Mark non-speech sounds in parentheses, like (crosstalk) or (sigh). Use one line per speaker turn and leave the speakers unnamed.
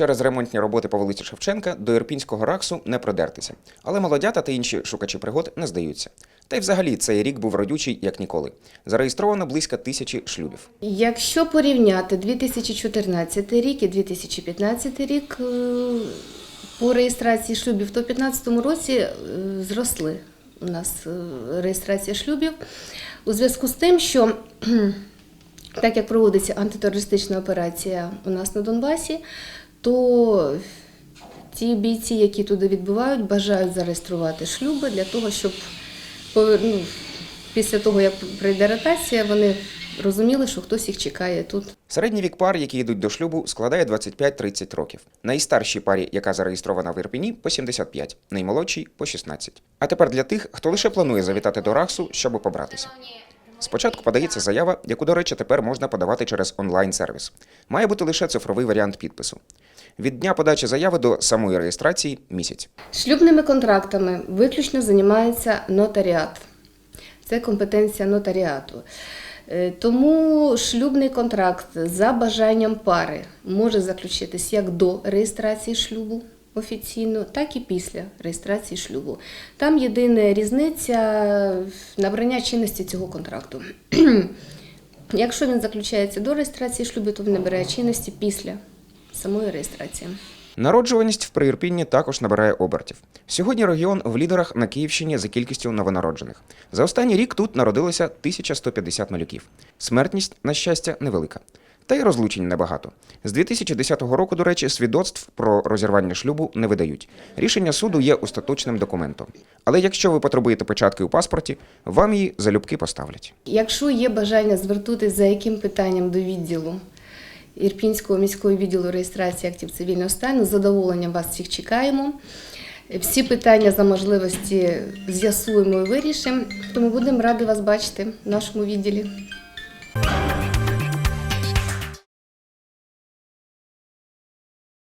Через ремонтні роботи по вулиці Шевченка до Ірпінського раксу не продертися. Але молодята та інші шукачі пригод не здаються. Та й взагалі цей рік був родючий як ніколи. Зареєстровано близько тисячі шлюбів.
Якщо порівняти 2014 рік і 2015 рік е, по реєстрації шлюбів, то в 2015 році е, зросли у нас е, реєстрація шлюбів у зв'язку з тим, що так як проводиться антитерористична операція у нас на Донбасі, то ті бійці, які туди відбувають, бажають зареєструвати шлюби для того, щоб ну, після того, як прийде ротація, вони розуміли, що хтось їх чекає тут.
Середній вік пар, які йдуть до шлюбу, складає 25-30 років. Найстаршій парі, яка зареєстрована в Ірпіні, по 75, наймолодшій по 16. А тепер для тих, хто лише планує завітати до Раксу, щоб побратися. Спочатку подається заява, яку, до речі, тепер можна подавати через онлайн-сервіс. Має бути лише цифровий варіант підпису. Від дня подачі заяви до самої реєстрації місяць.
Шлюбними контрактами виключно займається нотаріат. Це компетенція нотаріату. Е, Тому шлюбний контракт за бажанням пари може заключитись як до реєстрації шлюбу офіційно, так і після реєстрації шлюбу. Там єдина різниця набрання чинності цього контракту. (clears throat) Якщо він заключається до реєстрації шлюбу, то він набирає чинності після самої реєстрації.
Народжуваність в Приірпінні також набирає обертів. Сьогодні регіон в лідерах на Київщині за кількістю новонароджених. За останній рік тут народилося 1150 малюків. Смертність, на щастя, невелика. Та й розлучень небагато. З 2010 року, до речі, свідоцтв про розірвання шлюбу не видають. Рішення суду є остаточним документом. Але якщо ви потребуєте печатки у паспорті, вам її залюбки поставлять.
Якщо є бажання звернутися за яким питанням до відділу Ірпінського міського відділу реєстрації актів цивільного стану, з задоволенням вас всіх чекаємо. Всі питання за можливості з'ясуємо і вирішимо. Тому будемо раді вас бачити в нашому відділі.